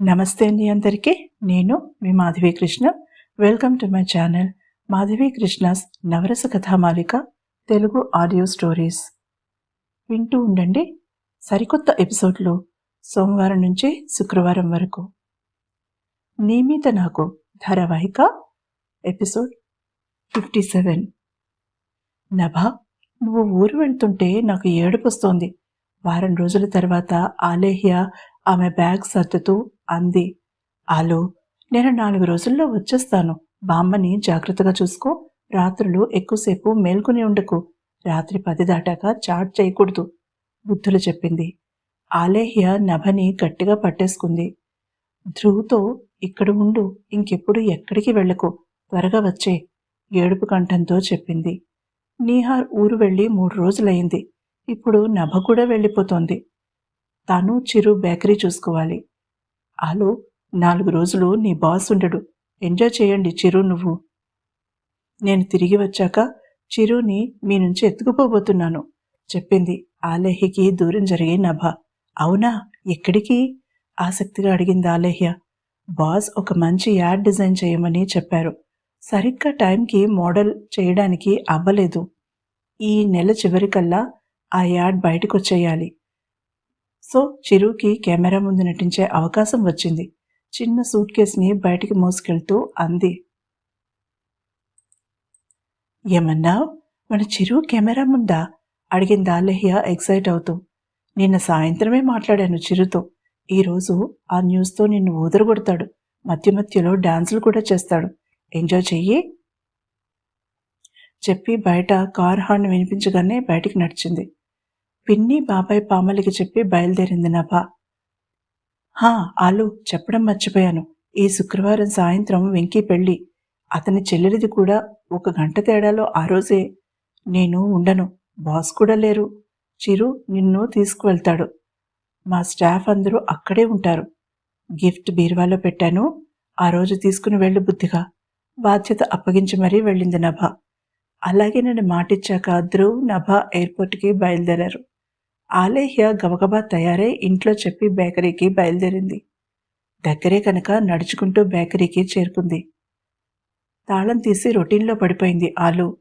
నమస్తే అండి అందరికీ. నేను మీ Madhavi Krishna. Welcome to my channel Madhavi Krishna's Navarasa Kathamalika Telugu audio stories వింటూ ఉండండి. సరికొత్త ఎపిసోడ్లు సోమవారం నుంచి శుక్రవారం వరకు. నియమిత నాకు ధారావాహిక ఎపిసోడ్ ఫిఫ్టీ సెవెన్ నభా నువ్వు ఊరు వెళ్తుంటే నాకు ఏడుపు వస్తోంది వారం రోజుల తర్వాత ఆలేహ్య ఆమె బ్యాగ్ సర్దుతూ అంది. ఆలు నేను నాలుగు రోజుల్లో వచ్చేస్తాను. బామ్మని జాగ్రత్తగా చూసుకో. రాత్రులు ఎక్కువసేపు మేల్కొని ఉండకు. రాత్రి పది దాటాక చాట్ చేయకూడదు బుద్ధులు చెప్పింది. ఆలేహ్య నభని గట్టిగా పట్టేసుకుంది. ధ్రువుతో ఇక్కడ ఉండు ఇంకెప్పుడు ఎక్కడికి వెళ్ళకు. త్వరగా వచ్చే ఏడుపు కంఠంతో చెప్పింది. నీహార్ ఊరు వెళ్ళి మూడు రోజులయ్యింది ఇప్పుడు నభ కూడా వెళ్ళిపోతోంది. తను చిరు బేకరీ చూసుకోవాలి. ఆలో నాలుగు రోజులు నీ బాస్ ఉండడు. ఎంజాయ్ చేయండి చిరు నువ్వు. నేను తిరిగి వచ్చాక చిరుని మీ నుంచి ఎత్తుకుపోబోతున్నాను. చెప్పింది ఆలేహ్యకి దూరం జరిగే నభ. అవునా? ఎక్కడికి? ఆసక్తిగా అడిగింది ఆలేహ్య. బాస్ ఒక మంచి యాడ్ డిజైన్ చేయమని చెప్పారు. సరిగ్గా టైంకి మోడల్ చేయడానికి అవ్వలేదు. ఈ నెల చివరికల్లా ఆ యాడ్ బయటకు వచ్చేయాలి సో చిరుకి కెమెరా ముందు నటించే అవకాశం వచ్చింది. చిన్న సూట్ కేసుని బయటికి మోసుకెళ్తూ అంది. ఏమన్నా? మన చిరు కెమెరా ముందా? అడిగింది ఆలహ్య ఎక్సైట్ అవుతూ. నిన్న సాయంత్రమే మాట్లాడాను చిరుతో. ఈరోజు ఆ న్యూస్తో నిన్ను ఊదరగొడతాడు. మధ్య మధ్యలో డాన్సులు కూడా చేస్తాడు. ఎంజాయ్ చెయ్యి. చెప్పి బయట కార్ హార్న్ వినిపించగానే బయటికి నడిచింది. పిన్ని బాబాయ్ పామలికి చెప్పి బయలుదేరింది నభ. హా ఆలు చెప్పడం మర్చిపోయాను. ఈ శుక్రవారం సాయంత్రం వెంకీ పెళ్ళి. అతని చెల్లెలిది కూడా ఒక గంట తేడాలో ఆ రోజే. నేను ఉండను. బాస్ కూడా లేరు. చిరు నిన్ను తీసుకువెళ్తాడు. మా స్టాఫ్ అందరూ అక్కడే ఉంటారు. గిఫ్ట్ బీరువాలో పెట్టాను. ఆ రోజు తీసుకుని వెళ్ళు బుద్ధిగా. బాధ్యత అప్పగించి మరీ వెళ్ళింది నభ. అలాగే నన్ను మాటిచ్చాక ధ్రువ్ నభ ఎయిర్పోర్ట్కి బయలుదేరారు. ఆలేహ్య గబగబా తయారై ఇంట్లో చెప్పి బేకరీకి బయలుదేరింది. దగ్గరే కనుక నడుచుకుంటూ బేకరీకి చేరుకుంది. తాళం తీసి రొటీన్లో పడిపోయింది ఆలు.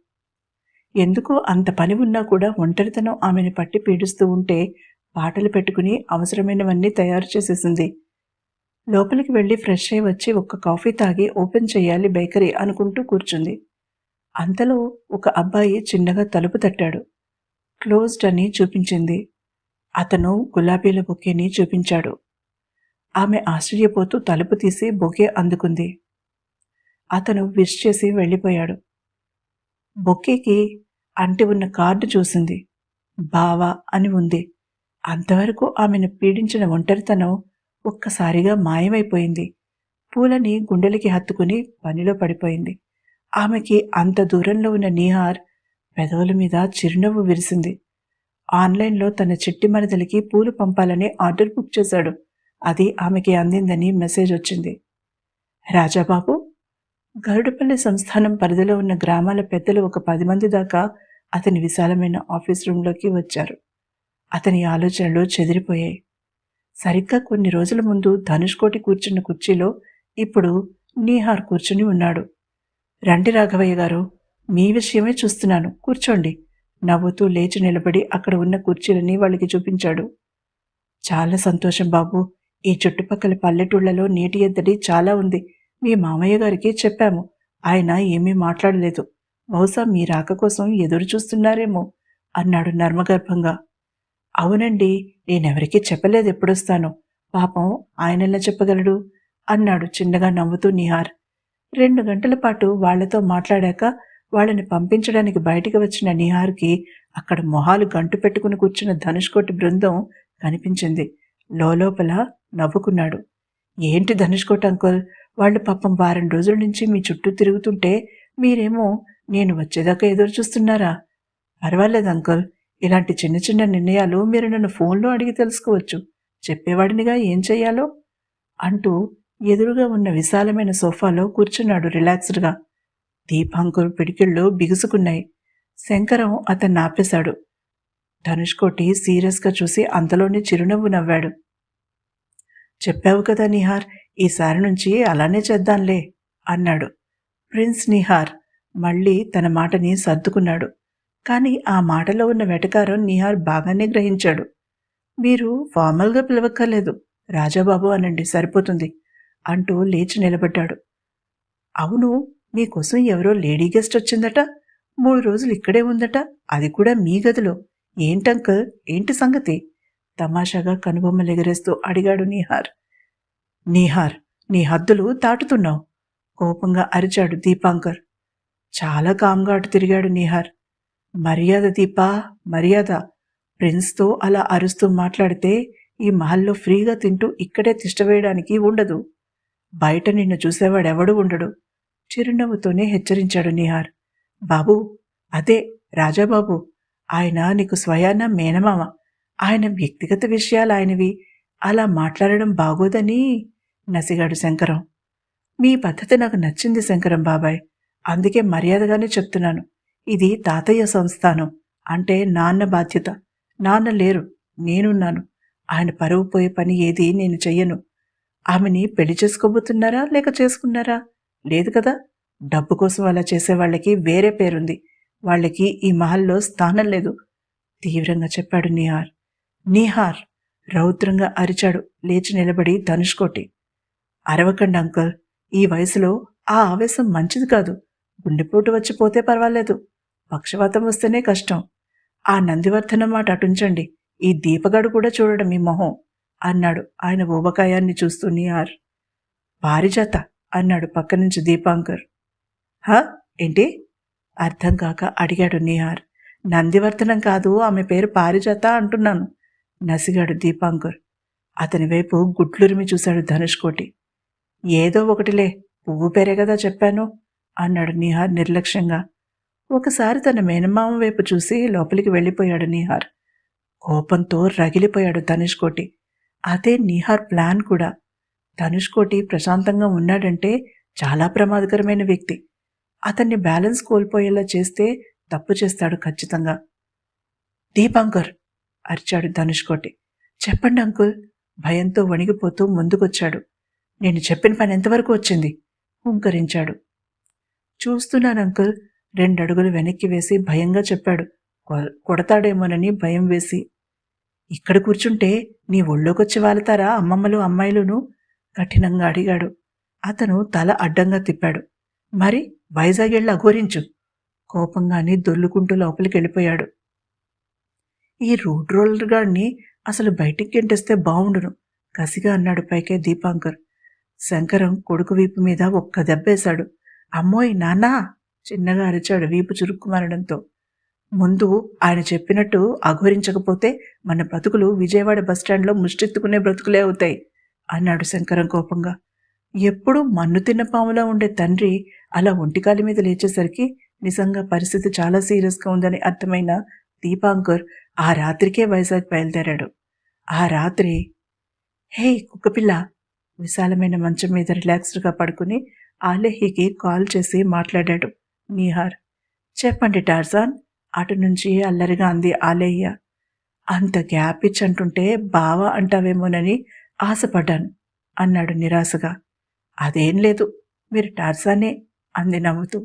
ఎందుకో అంత పని ఉన్నా కూడా ఒంటరితనం ఆమెను పట్టి పీడిస్తూ ఉంటే పాటలు పెట్టుకుని అవసరమైనవన్నీ తయారు చేసేసింది. లోపలికి వెళ్ళి ఫ్రెష్ అయి వచ్చి ఒక్క కాఫీ తాగి ఓపెన్ చేయాలి బేకరీ అనుకుంటూ కూర్చుంది. అంతలో ఒక అబ్బాయి చిన్నగా తలుపు తట్టాడు. క్లోజ్డ్ అని చూపించింది. అతను గులాబీల బొకేని చూపించాడు. ఆమె ఆశ్చర్యపోతూ తలుపు తీసి బొకే అందుకుంది. అతను విష్ చేసి వెళ్ళిపోయాడు. బొకేకి అంటి ఉన్న కార్డు చూసింది. బావా అని ఉంది. అంతవరకు ఆమెను పీడించిన ఒంటరితనం ఒక్కసారిగా మాయమైపోయింది. పూలని గుండెలకి హత్తుకుని పనిలో పడిపోయింది. ఆమెకి అంత దూరంలో ఉన్న నీహార్ పెదవుల మీద చిరునవ్వు విరిసింది. ఆన్లైన్లో తన చిట్టి మరదలికి పూలు పంపాలని ఆర్డర్ బుక్ చేశాడు. అది ఆమెకి అందిందని మెసేజ్ వచ్చింది. రాజాబాబు గరుడపల్లి సంస్థానం పరిధిలో ఉన్న గ్రామాల పెద్దలు ఒక పది మంది దాకా అతని విశాలమైన ఆఫీస్ రూంలోకి వచ్చారు. అతని ఆలోచనలు చెదిరిపోయాయి. సరిగ్గా కొన్ని రోజుల ముందు ధనుష్కోటి కూర్చున్న కుర్చీలో ఇప్పుడు నీహార్ కూర్చుని ఉన్నాడు. రండి రాఘవయ్య గారు మీ విషయమే చూస్తున్నాను. కూర్చోండి. నవ్వుతూ లేచి నిలబడి అక్కడ ఉన్న కుర్చీలని వాళ్ళకి చూపించాడు. చాలా సంతోషం బాబు. ఈ చుట్టుపక్కల పల్లెటూళ్ళలో నీటి ఎద్దడి చాలా ఉంది. మీ మామయ్య గారికి చెప్పాము. ఆయన ఏమీ మాట్లాడలేదు. బహుశా మీ రాక కోసం ఎదురు చూస్తున్నారేమో అన్నాడు నర్మగర్భంగా. అవునండి నేనెవరికీ చెప్పలేదు ఎప్పుడొస్తాను. పాపం ఆయనెలా చెప్పగలడు? అన్నాడు చిన్నగా నవ్వుతూ నిహార్. రెండు గంటల పాటు వాళ్ళతో మాట్లాడాక వాళ్ళని పంపించడానికి బయటికి వచ్చిన నిహార్కి అక్కడ మొహాలు గంటు పెట్టుకుని కూర్చున్న ధనుష్కోటి బృందం కనిపించింది. లోపల నవ్వుకున్నాడు. ఏంటి ధనుష్కోటి అంకుల్? వాళ్ళు పాపం వారం రోజుల నుంచి మీ చుట్టూ తిరుగుతుంటే మీరేమో నేను వచ్చేదాకా ఎదురు చూస్తున్నారా? పర్వాలేదు అంకుల్. ఇలాంటి చిన్న చిన్న నిర్ణయాలు మీరు నన్ను ఫోన్లో అడిగి తెలుసుకోవచ్చు. చెప్పేవాడినిగా ఏం చెయ్యాలో? అంటూ ఎదురుగా ఉన్న విశాలమైన సోఫాలో కూర్చున్నాడు రిలాక్స్డ్గా. దీపాంకుర్ పిడికిళ్ళు బిగుసుకున్నాయి. శంకరం అతన్ని ఆపేశాడు. ధనుష్కోటి సీరియస్గా చూసి అంతలోనే చిరునవ్వు నవ్వాడు. చెప్పావు కదా నిహార్ ఈసారి నుంచి అలానే చేద్దాంలే అన్నాడు. ప్రిన్స్ నిహార్ మళ్ళీ తన మాటని సర్దుకున్నాడు. కానీ ఆ మాటలో ఉన్న వెటకారం నిహార్ బాగానే గ్రహించాడు. మీరు ఫార్మల్గా పిలవక్కర్లేదు రాజాబాబు అనండి సరిపోతుంది అంటూ లేచి నిలబడ్డాడు. అవును మీకోసం ఎవరో లేడీ గెస్ట్ వచ్చిందట. మూడు రోజులు ఇక్కడే ఉందట. అది కూడా మీ గదిలో. ఏంటంకల్ ఏంటి సంగతి? తమాషాగా కనుబొమ్మలు ఎగరేస్తూ అడిగాడు నీహార్. నీహార్ నీ హద్దులు దాటుతున్నావు. కోపంగా అరిచాడు దీపాంకర్ చాలా కామ్గా అటు తిరిగాడు నీహార్. మర్యాద దీపా మర్యాద. ప్రిన్స్తో అలా అరుస్తూ మాట్లాడితే ఈ మహల్లో ఫ్రీగా తింటూ ఇక్కడే తిష్టవేయడానికి ఉండదు. బయట నిన్ను చూసేవాడెవడు ఉండడు. చిరునవ్వుతోనే హెచ్చరించాడు నిహార్. బాబు అదే రాజాబాబు ఆయన నీకు స్వయాన మేనమామ. ఆయన వ్యక్తిగత విషయాలు ఆయనవి. అలా మాట్లాడడం బాగోదని నసిగాడు శంకరం. మీ పద్ధతి నాకు నచ్చింది శంకరం బాబాయ్. అందుకే మర్యాదగానే చెప్తున్నాను. ఇది తాతయ్య సంస్థానం. అంటే నాన్న బాధ్యత. నాన్న లేరు. నేనున్నాను. ఆయన పరువు పోయే పని ఏది నేను చెయ్యను. ఆమెని పెళ్ళి చేసుకోబోతున్నారా లేక చేసుకున్నారా? లేదు కదా? డబ్బు కోసం అలా చేసే వాళ్ళకి వేరే పేరుంది. వాళ్ళకి ఈ మహల్లో స్థానం లేదు. తీవ్రంగా చెప్పాడు నిహార్. నిహార్ రౌద్రంగా అరిచాడు. లేచి నిలబడి ధనుష్ కొట్టి అరవకండి అంకుల్. ఈ వయసులో ఆ ఆవేశం మంచిది కాదు. గుండెపోటు వచ్చిపోతే పర్వాలేదు. పక్షవాతం వస్తేనే కష్టం. ఆ నందివర్ధనం మాట అటుంచండి. ఈ దీపగాడు కూడా చూడడం ఈ మొహం అన్నాడు ఆయన ఊబకాయాన్ని చూస్తూ నిహార్. పారిజాత అన్నాడు పక్క నుంచి దీపాంకర్. హ? ఏంటి? అర్థం కాక అడిగాడు నిహార్. నందివర్ధనం కాదు ఆమె పేరు పారిజాత అంటున్నాను నసిగాడు దీపాంకర్. అతని వైపు గుడ్లురిమి చూశాడు ధనుష్కోటి ఏదో ఒకటిలే పువ్వు పేరే కదా చెప్పాను అన్నాడు నిహార్ నిర్లక్ష్యంగా. ఒకసారి తన మేనమామ వైపు చూసి లోపలికి వెళ్ళిపోయాడు నిహార్. కోపంతో రగిలిపోయాడు ధనుష్ కోటి. అదే నిహార్ ప్లాన్ కూడా. ధనుష్కోటి ప్రశాంతంగా ఉన్నాడంటే చాలా ప్రమాదకరమైన వ్యక్తి. అతన్ని బ్యాలెన్స్ కోల్పోయేలా చేస్తే తప్పు చేస్తాడు ఖచ్చితంగా. దీపాంకర్! అరిచాడు ధనుష్కోటి. చెప్పండి అంకుల్! భయంతో వణిగిపోతూ ముందుకొచ్చాడు. నేను చెప్పిన పని ఎంతవరకు వచ్చింది? హుంకరించాడు. చూస్తున్నాను అంకుల్! రెండడుగులు వెనక్కి వేసి భయంగా చెప్పాడు. కొ- కొడతాడేమోనని భయం వేసి. ఇక్కడ కూర్చుంటే నీ ఒళ్ళోకొచ్చి వాళ్తారా అమ్మమ్మలు అమ్మాయిలును? కఠినంగా అడిగాడు. అతను తల అడ్డంగా తిప్పాడు. మరి వైజాగ్ వెళ్ళి అఘోరించు. కోపంగానే దొల్లుకుంటూ లోపలికి వెళ్ళిపోయాడు ఈ రోడ్ రోలర్ గాడిని అసలు బయటికి గెంటేస్తే బావుండును కసిగా అన్నాడు పైకే దీపాంకర్. శంకరం కొడుకు వీపు మీద ఒక్క దెబ్బేశాడు. అమ్మోయ్ నాన్నా! చిన్నగా అరిచాడు వీపు చురుక్కుమనడంతో ముందు ఆయన చెప్పినట్టు అఘోరించకపోతే మన బ్రతుకులు విజయవాడ బస్టాండ్లో ముష్టెత్తుకునే బ్రతుకులే అవుతాయి. అన్నాడు శంకరం కోపంగా. ఎప్పుడూ మన్ను తిన్న పాములా ఉండే తండ్రి అలా ఒంటికాలి మీద లేచేసరికి నిజంగా పరిస్థితి చాలా సీరియస్గా ఉందని అర్థమైన దీపాంకర్ ఆ రాత్రికే వైజాగ్ బయలుదేరాడు. ఆ రాత్రి హే కుక్కపిల్ల! విశాలమైన మంచం మీద రిలాక్స్డ్గా పడుకుని ఆలేహికి కాల్ చేసి మాట్లాడాడు నీహార్. చెప్పండి టార్జాన్! అటు నుంచి అల్లరిగా అంది ఆలేహ్య అంత గ్యాప్ ఇచ్చంటుంటే బావా అంటావేమోనని ఆశపడ్డాను అన్నాడు నిరాశగా. అదేం లేదు మీరు టార్జానే అంది నవ్వుతూ.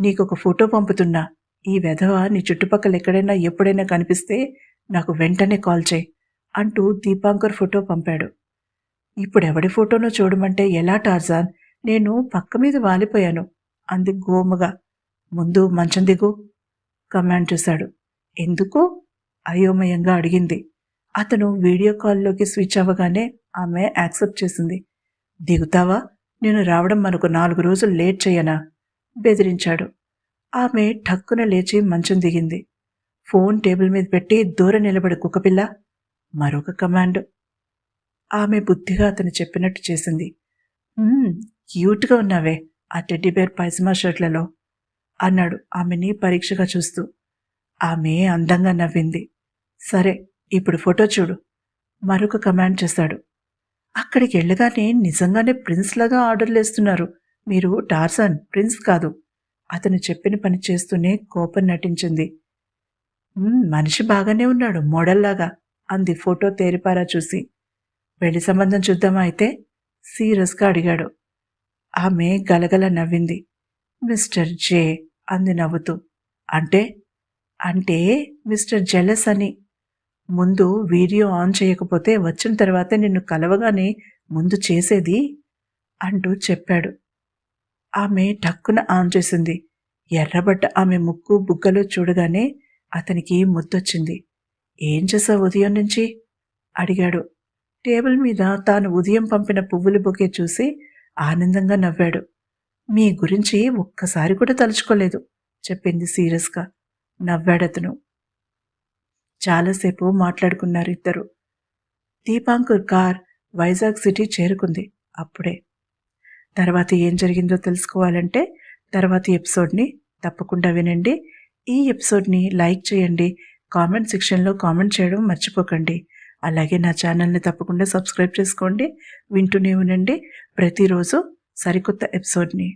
నీకొక ఫోటో పంపుతున్నా. ఈ వెధవ నీ చుట్టుపక్కల ఎక్కడైనా ఎప్పుడైనా కనిపిస్తే నాకు వెంటనే కాల్ చేయి అంటూ దీపాంకర్ ఫోటో పంపాడు. ఇప్పుడు ఎవడి ఫోటోనో చూడమంటే ఎలా టార్జాన్? నేను పక్క మీద వాలిపోయాను అంది గోముగా. ముందు మంచం దిగు కమాండ్ చేశాడు. ఎందుకు? అయోమయంగా అడిగింది. అతను వీడియో కాల్లోకి స్విచ్ అవ్వగానే ఆమె యాక్సెప్ట్ చేసింది. దిగుతావా? నేను రావడం మనకు నాలుగు రోజులు లేట్ చేయనా? బెదిరించాడు. ఆమె ఠక్కున లేచి మంచం దిగింది. ఫోన్ టేబుల్ మీద పెట్టి దూరం నిలబడి కుక్కపిల్ల. మరొక కమాండ్. ఆమె బుద్ధిగా అతను చెప్పినట్టు చేసింది. క్యూట్గా ఉన్నావే ఆ టెడ్డీబేర్ పైజమా షర్ట్లలో అన్నాడు ఆమెని పరీక్షగా చూస్తూ. ఆమె అందంగా నవ్వింది. సరే ఇప్పుడు ఫోటో చూడు. మరొక కమాండ్ చేశాడు అక్కడికి వెళ్ళగానే నిజంగానే ప్రిన్స్లాగా ఆర్డర్లేస్తున్నారు ఆర్డర్లు మీరు టార్సన్ ప్రిన్స్ కాదు. అతను చెప్పిన పని చేస్తూనే కోపం నటించింది. మనిషి బాగానే ఉన్నాడు మోడల్లాగా అంది ఫోటో తేరిపారా చూసి. పెళ్ళి సంబంధం చూద్దామా అయితే? సీరియస్గా అడిగాడు. ఆమె గలగల నవ్వింది. మిస్టర్ జే అంది నవ్వుతూ. అంటే? అంటే మిస్టర్ జెలస్ అని. ముందు వీడియో ఆన్ చేయకపోతే వచ్చిన తర్వాతే నిన్ను కలవగానే ముందు చేసేది అంటూ చెప్పాడు. ఆమె టక్కున ఆన్ చేసింది. ఎర్రబడ్డ ఆమె ముక్కు బుగ్గలు చూడగానే అతనికి ముద్దొచ్చింది. ఏం చేసావు ఉదయం నుంచి? అడిగాడు. టేబుల్ మీద తాను ఉదయం పంపిన పువ్వుల బొకే చూసి ఆనందంగా నవ్వాడు. మీ గురించి ఒక్కసారి కూడా తలుచుకోలేదు చెప్పింది సీరియస్గా. నవ్వాడతను. చాలాసేపు మాట్లాడుకున్నారు ఇద్దరు. దీపాంకుర్ కార్ వైజాగ్ సిటీ చేరుకుంది అప్పుడే. తర్వాత ఏం జరిగిందో తెలుసుకోవాలంటే తర్వాతి ఎపిసోడ్ని తప్పకుండా వినండి. ఈ ఎపిసోడ్ని లైక్ చేయండి కామెంట్ సెక్షన్లో కామెంట్ చేయడం మర్చిపోకండి. అలాగే నా ఛానల్ని తప్పకుండా సబ్స్క్రైబ్ చేసుకోండి. వింటూనే ఉండండి. ప్రతిరోజు సరికొత్త ఎపిసోడ్ని.